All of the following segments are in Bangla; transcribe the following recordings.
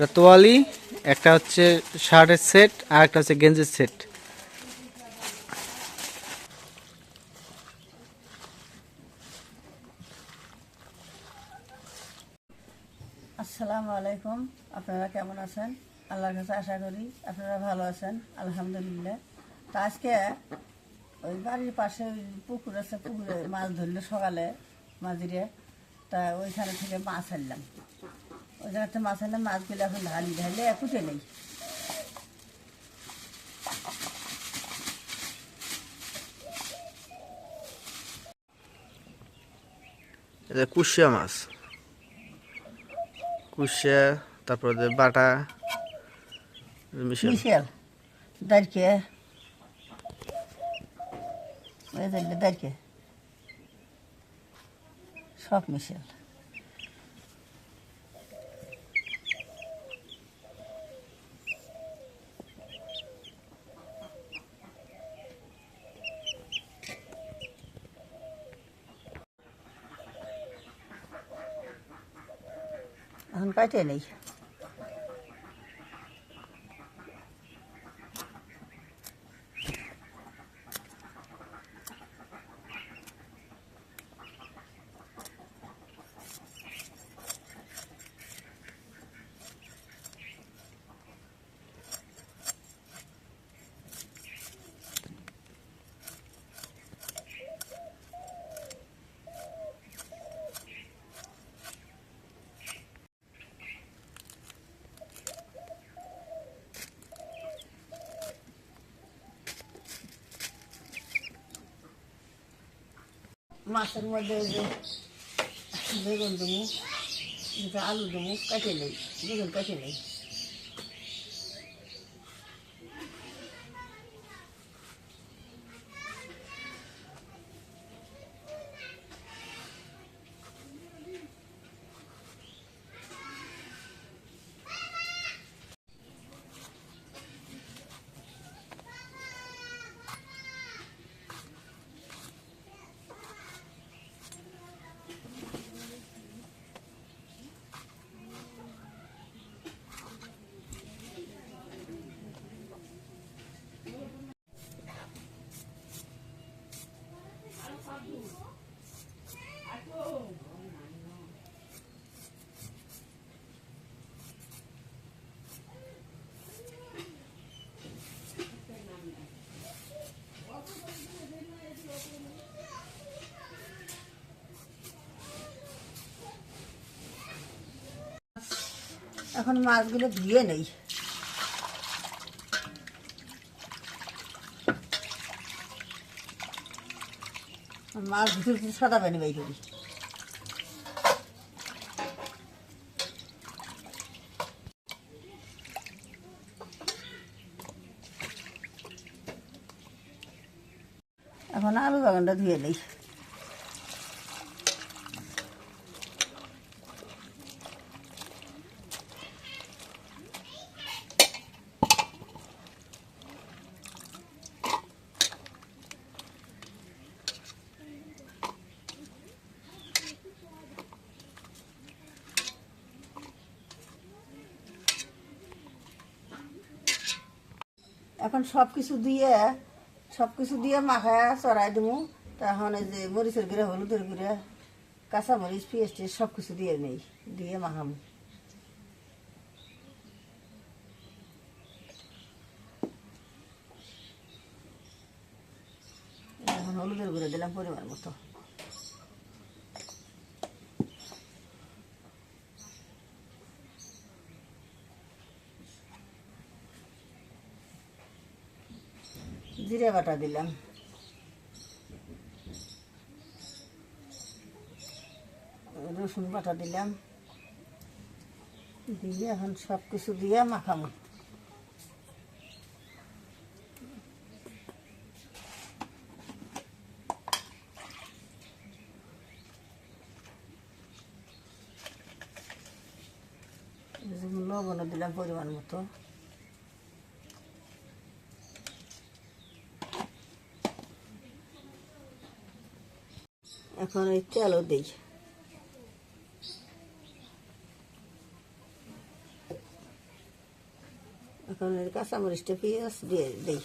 একটা তোয়ালি, একটা হচ্ছে শার্টের সেট, আর একটা হচ্ছে গেঞ্জের সেট। আসসালামু আলাইকুম। আপনারা কেমন আছেন? আল্লাহর কাছে আশা করি আপনারা ভালো আছেন, আলহামদুলিল্লাহ। তা আজকে ওই বাড়ির পাশে ওই পুকুর আছে, পুকুরে মাছ ধরলো সকালে মাঝিরে, তা ওইখানে থেকে মাছ আনলাম। ওই জায়গাতে মাছ আনলাম মাছগুলো এখন ঢালি ঢালি কুটে নেই। এটা কুশিয়া মাছ। কুশিয়া তারপর বাটা মিশাল। দাঁড়কে দাঁড়কে সব মিশেল। এখন কাটে মাছের মধ্যে যে বেগুন দেবো আলু দেবো কেটে নেই বেগুন কেটে নেই এখন মাছগুলো ধুয়ে নেই। মাছ ধুতে সাদা পানি বাই করি। এখন আলু বাগানটা ধুয়ে নেই এখন সব কিছু দিয়ে সব কিছু দিয়ে মাখায় চড়াই দিব তখন এই যে মরিচের গুঁড়া, হলুদের গুঁড়া কাঁচা মরিচ পেঁয়াজ টিয়াজ সব কিছু দিয়ে নেই, দিয়ে মাখাম। এখন হলুদের গুঁড়া দিলাম পরিমাণ মতো। জিরে বাটা দিলাম। রসুন বাটা দিলাম। দিয়ে এখন সব কিছু দিয়ে মাখাবো। লবণও দিলাম পরিমাণ মতো। এখন ওই তেলও দিই। এখন কাঁচামরিচটা পেঁয়াজ দিয়ে দিই।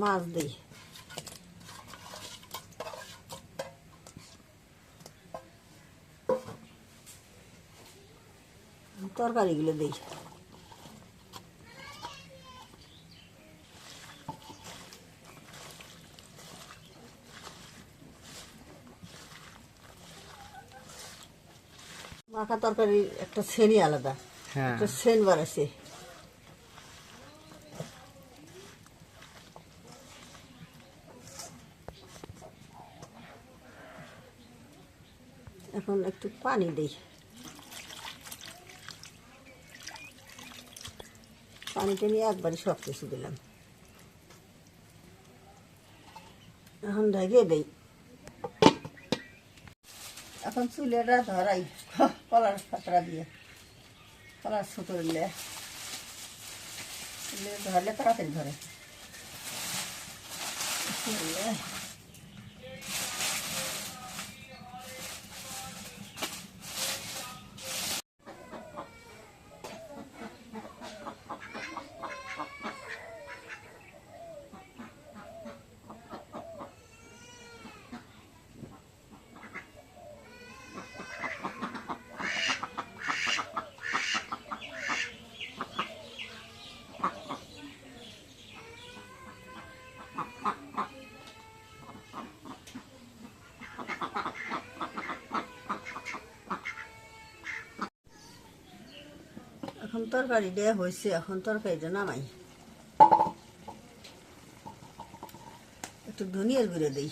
মাছ দিই তরকারিগুলো দিই মাখা তরকারি একটা শ্রেণি আলাদা। হ্যাঁ। একটা সেন বাড়াছে এখন একটু পানি দিই। পানিটা নিয়ে একবারই সব কিছু দিলাম। এখন ঢেকে দেই। এখন চুলেটা ধরাই, কলার পাতরা দিয়ে, কলার সুতরলে ধরলে তাড়াতাড়ি ধরে। তরকারি দেওয়া হয়েছে এখন তরকারিটা নামাই। একটু ধনিয়ার গুঁড়ে দিই।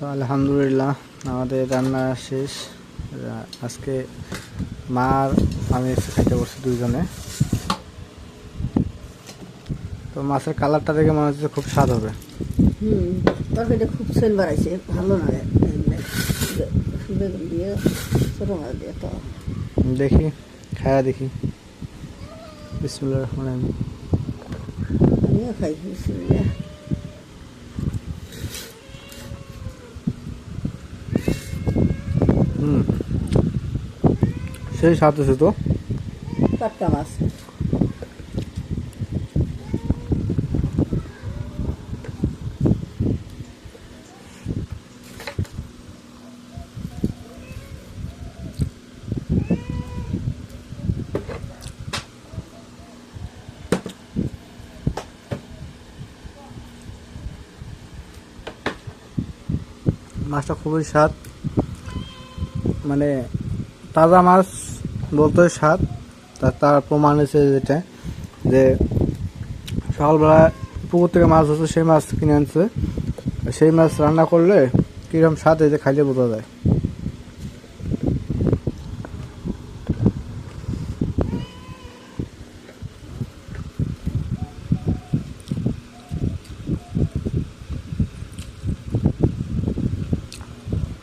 তো আলহামদুলিল্লাহ আমাদের রান্না শেষ। আজকে মার আমি এসে খাইতে বসছি দুইজনে। তো মাছের কালারটা দেখে মনে হচ্ছে খুব স্বাদ হবে। হুম তরকারিটা খুব সেন বাড়াইছে ভালো লাগে দিয়ে দিয়ে তো। দেখি খায়া দেখি। বিসমুল্লাহ রহমান রহিম। আমিও খাই বিসমিল্লাহ। সেই আছে তো টাটকা মাছ। মাছটা খুবই স্বাদ। মানে তাজা মাছ বলতে স্বাদ তার প্রমাণ হয়েছে যেটা, যে সকালবেলা পুকুর থেকে মাছ হচ্ছে সেই মাছ কিনে আনছে। সেই মাছ রান্না করলে কীরকম স্বাদ যে খাইলে বোঝা যায়।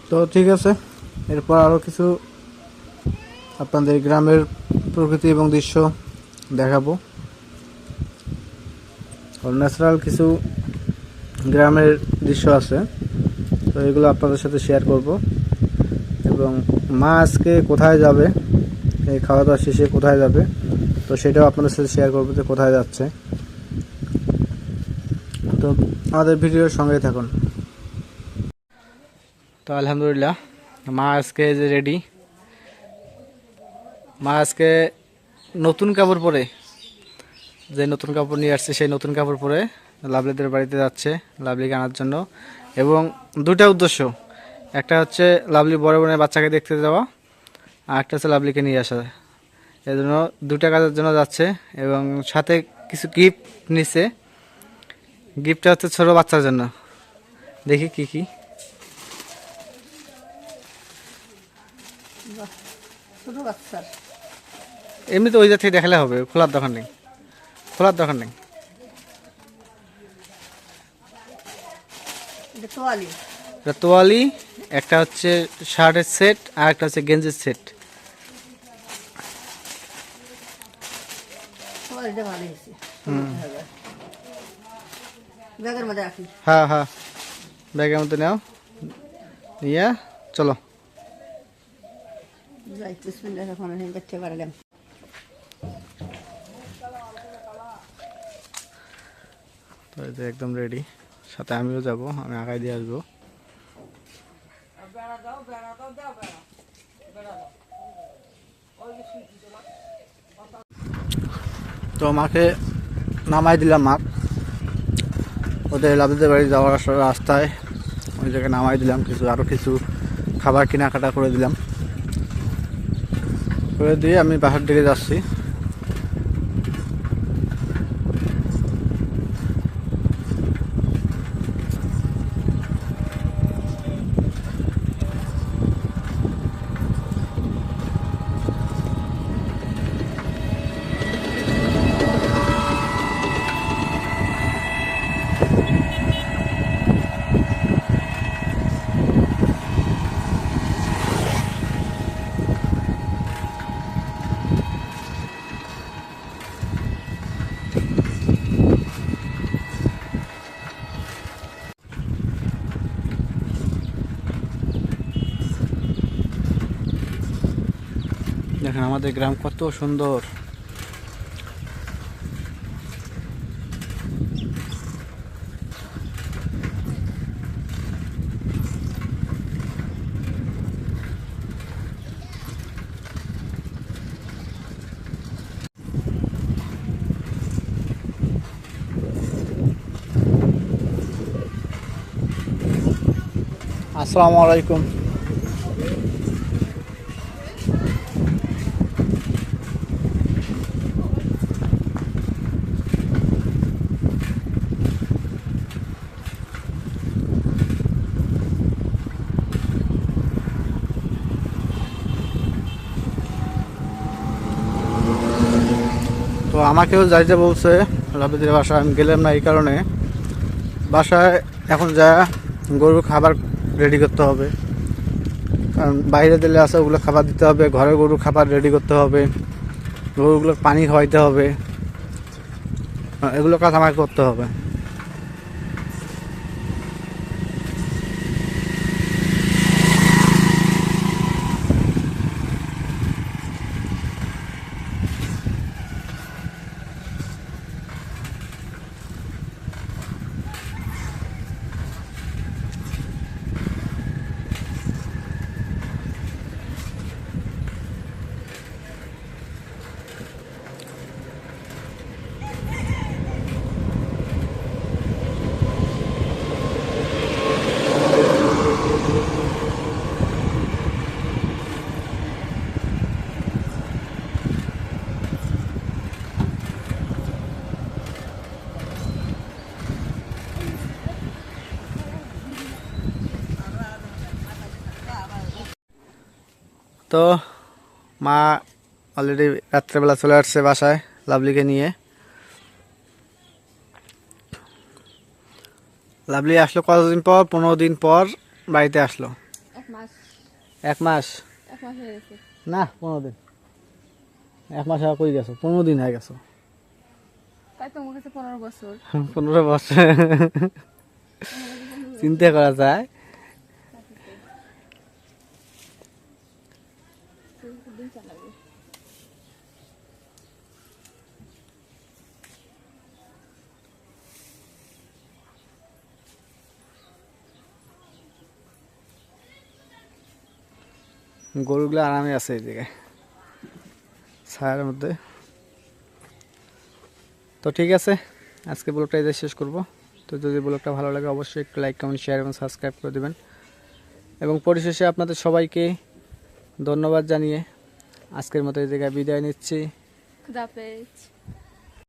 তো ঠিক আছে, এরপর আরও কিছু আপনাদের গ্রামের প্রকৃতি এবং দৃশ্য দেখাবো। ন্যাচারাল কিছু গ্রামের দৃশ্য আছে, তো এগুলো আপনাদের সাথে শেয়ার করব। এবং মা আজকে কোথায় যাবে, এই খাওয়া দাওয়া শেষে কোথায় যাবে, তো সেটাও আপনাদের সাথে শেয়ার করব যে কোথায় যাচ্ছে। তো আমাদের ভিডিওর সঙ্গে থাকুন। তো আলহামদুলিল্লাহ, মা আজকে যে রেডি মা আজকে নতুন কাপড় পরে, যে নতুন কাপড় নিয়ে আসছে সেই নতুন কাপড় পরে লাভলিদের বাড়িতে যাচ্ছে, লাভলিকে আনার জন্য। এবং দুটা উদ্দেশ্য, একটা হচ্ছে লাভলি বড় বোনের বাচ্চাকে দেখতে যাওয়া, আর একটা হচ্ছে লাভলিকে নিয়ে আসা। এই জন্য দুটা কাজের জন্য যাচ্ছে এবং সাথে কিছু গিফট নিচ্ছে গিফটটা হচ্ছে ছোট বাচ্চার জন্য। দেখি কি কি। ছোট বাচ্চার। এমনি তো ওই জায়গা থেকে দেখালে হবে খোলার দোকান নেই। খোলার দোকান নেই। তোয়ালি। একটা হচ্ছে শার্টের সেট আর একটা হচ্ছে গেঞ্জির সেট। হ্যাঁ হ্যাঁ। ব্যাগের মধ্যে নাও। নিয়ে চলো। যাই রহিম পারলাম। তো এই যে একদম রেডি সাথে আমিও যাব আমি আগায় দিয়ে আসব। তো মাকে নামাই দিলাম মাক। ওদের লাভদের বাড়ি যাওয়ার আসার রাস্তায় ওই জায়গায় নামাই দিলাম কিছু আরও কিছু খাবার কেনাকাটা করে দিলাম। করে দিয়ে আমি বাসার দিকে যাচ্ছি। আমাদের গ্রাম কত সুন্দর। আসসালামু আলাইকুম। আমাকেও যাইতে বলছে লাভেদের বাসায়। আমি গেলাম না এই কারণে। বাসায় এখন যা গরুর খাবার রেডি করতে হবে। কারণ বাইরে দিলে আসে ওগুলো খাবার দিতে হবে, ঘরে গরু খাবার রেডি করতে হবে গরুগুলো পানি খাওয়াইতে হবে। এগুলো কাজ আমাকে করতে হবে। তো মা অলরেডি রাত্রেবেলা চলে আসছে বাসায় লাভলিকে নিয়ে। লাভলি আসলো কতদিন পর? পনেরো দিন পর বাড়িতে আসলো। এক মাস। না পনেরো দিন। এক মাস আগে কই গেছো? পনেরো দিন হয়ে গেছো। পনেরো বছর। পনেরো বছর। চিন্তা করা যায় দিন চালাবে গরুগুলো আরামে আছে এই জায়গায় ছায়ার মধ্যে। তো ঠিক আছে, আজকে ব্লগটা এদের শেষ করব। তো যদি ব্লগটা ভালো লাগে, অবশ্যই একটু লাইক কমেন্ট শেয়ার এবং সাবস্ক্রাইব করে দেবেন। এবং পরিশেষে আপনাদের সবাইকে ধন্যবাদ জানিয়ে আজকের মতো এই জায়গায় বিদায় নিচ্ছি।